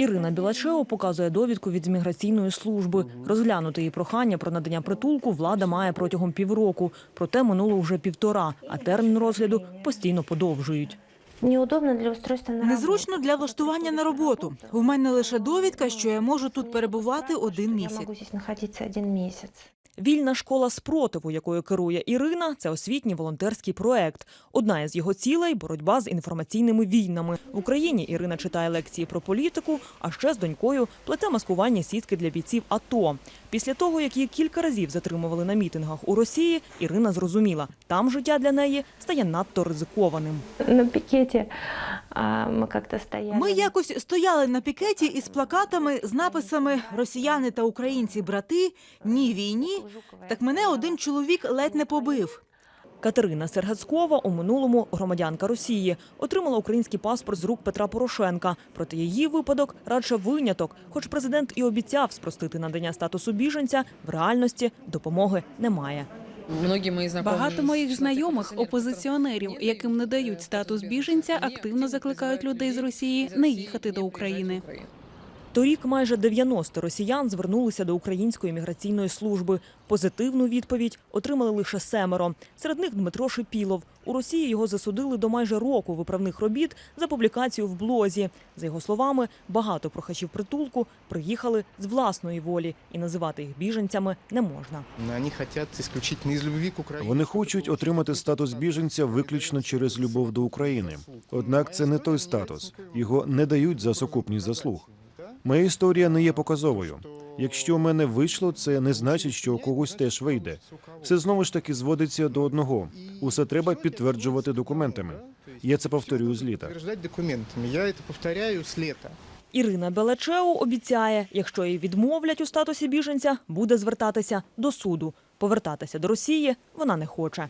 Ірина Білачео показує довідку від міграційної служби. Розглянути її прохання про надання притулку влада має протягом півроку. Проте минуло вже півтора, а термін розгляду постійно подовжують. Неудобно для устройства на Незручно для влаштування на роботу. У мене лише довідка, що я можу тут перебувати один місяць. Вільна школа спротиву, якою керує Ірина, це освітній волонтерський проект. Одна із його цілей боротьба з інформаційними війнами. В Україні Ірина читає лекції про політику, а ще з донькою плете маскування сітки для бійців АТО. Після того, як її кілька разів затримували на мітингах у Росії, Ірина зрозуміла, там життя для неї стає надто ризикованим. На пикете мы как-то стояли. Ми якось стояли на пікеті із плакатами з написами Росіяни та українці брати ні війні. Так мене один чоловік ледь не побив. Катерина Сергацькова у минулому громадянка Росії отримала український паспорт з рук Петра Порошенка. Проте її випадок радше виняток. Хоч президент і обіцяв спростити надання статусу біженця, в реальності допомоги немає. Багато моїх знайомих опозиціонерів, яким не дають статус біженця, активно закликають людей з Росії не їхати до України. Торік майже 90 росіян звернулися до української міграційної служби. Позитивну відповідь отримали лише семеро. Серед них Дмитро Шипілов. У Росії його засудили до майже року виправних робіт за публікацію в блозі. За його словами, багато прохачів притулку приїхали з власної волі, і називати їх біженцями не можна. Они хотят исключительно из любви к Вони хочуть отримати статус біженця виключно через любов до України. Однак це не той статус. Його не дають за сукупність заслуг. Моя історія не є показовою. Якщо у мене вийшло, це не значить, що у когось теж вийде. Все знову ж таки зводиться до одного. Усе треба підтверджувати документами. Я це повторюю з літа. Документами. Я это повторяю с лета. Ірина Белачеу обіцяє, якщо їй відмовлять у статусі біженця, буде звертатися до суду. Повертатися до Росії вона не хоче.